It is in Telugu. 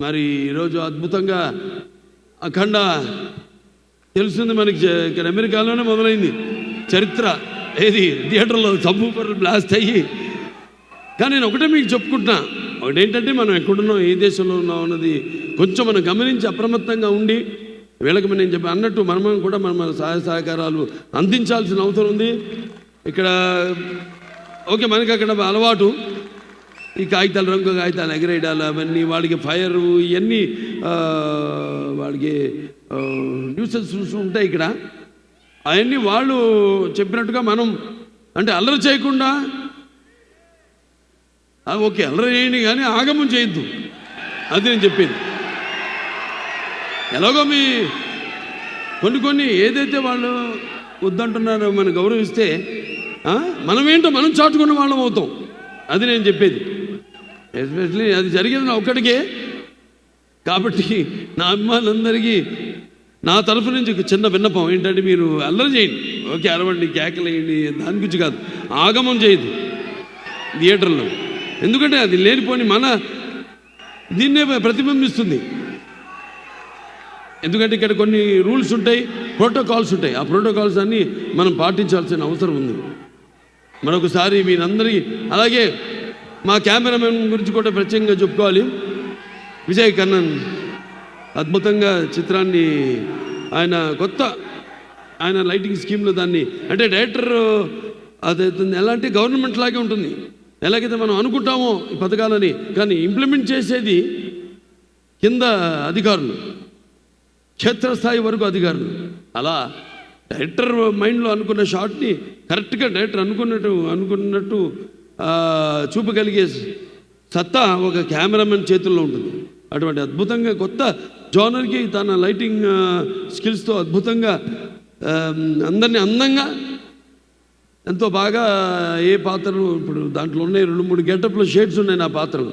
మరి ఈరోజు అద్భుతంగా అఖండ తెలుస్తుంది మనకి ఇక్కడ అమెరికాలోనే మొదలైంది. చరిత్ర ఏది? థియేటర్లో సబ్బు బ్లాస్ట్ అయ్యి. కానీ నేను ఒకటే మీకు చెప్పుకుంటున్నా. ఒకటేంటంటే మనం ఎక్కడున్నాం ఏ దేశంలో ఉన్నాం అన్నది కొంచెం మనం గమనించి అప్రమత్తంగా ఉండి వీళ్ళకి నేను చెప్పి అన్నట్టు మనం కూడా మనం మన సహాయ సహకారాలు అందించాల్సిన అవసరం ఉంది. ఇక్కడ ఓకే మనకి అక్కడ అలవాటు. ఈ కాగితాలు రంగు కాగితాలు ఎగరేయడాలు అవన్నీ వాడికి ఫైర్ ఇవన్నీ వాడికి వాడికి న్యూసెన్స్ ఉంటాయి ఇక్కడ. అవన్నీ వాళ్ళు చెప్పినట్టుగా మనం అంటే అల్లరి చేయకుండా ఓకే అల్లరి చేయండి కానీ ఆగమం చేయొద్దు. అది నేను చెప్పేది. ఎలాగో మీ కొన్ని కొన్ని ఏదైతే వాళ్ళు వద్దంటున్నారో మనం గౌరవిస్తే మనమేంటో మనం చాటుకున్న వాళ్ళం అవుతాం. అది నేను చెప్పేది. ఎస్పెషలీ అది జరిగేది నా ఒక్కడికే. కాబట్టి నా అభిమానులందరికీ నా తరఫు నుంచి ఒక చిన్న విన్నపం ఏంటంటే మీరు అల్లరి చేయండి. ఓకే అరవండి కేకలేయండి దాని గురించి కాదు. ఆగమం చేయదు. థియేటర్లో. ఎందుకంటే అది లేనిపోని మన దీన్నే ప్రతిబింబిస్తుంది. ఎందుకంటే ఇక్కడ కొన్ని రూల్స్ ఉంటాయి ప్రోటోకాల్స్ ఉంటాయి. ఆ ప్రోటోకాల్స్ అన్నీ మనం పాటించాల్సిన అవసరం ఉంది. మరొకసారి మీరందరికీ అలాగే మా కెమెరామెన్ గురించి కూడా ప్రత్యేకంగా చెప్పుకోవాలి. విజయ్ కన్నన్ అద్భుతంగా చిత్రాన్ని ఆయన కొత్త ఆయన లైటింగ్ స్కీమ్లో దాన్ని అంటే డైరెక్టర్ అది ఎలాంటి గవర్నమెంట్ లాగే ఉంటుంది. ఎలాగైతే మనం అనుకుంటామో ఈ పథకాలని కానీ ఇంప్లిమెంట్ చేసేది కింద అధికారులు క్షేత్రస్థాయి వరకు అధికారులు. అలా డైరెక్టర్ మైండ్లో అనుకున్న షాట్ని కరెక్ట్గా డైరెక్టర్ అనుకున్నట్టు అనుకున్నట్టు చూపగలిగే సత్తా ఒక కెమెరామెన్ చేతుల్లో ఉంటుంది. అటువంటి అద్భుతంగా కొత్త జోనర్కి తన లైటింగ్ స్కిల్స్తో అద్భుతంగా అందరినీ అందంగా ఎంతో బాగా ఏ పాత్రలు ఇప్పుడు దాంట్లో ఉన్నాయి రెండు మూడు గెటప్లో షేడ్స్ ఉన్నాయి నా పాత్రలు.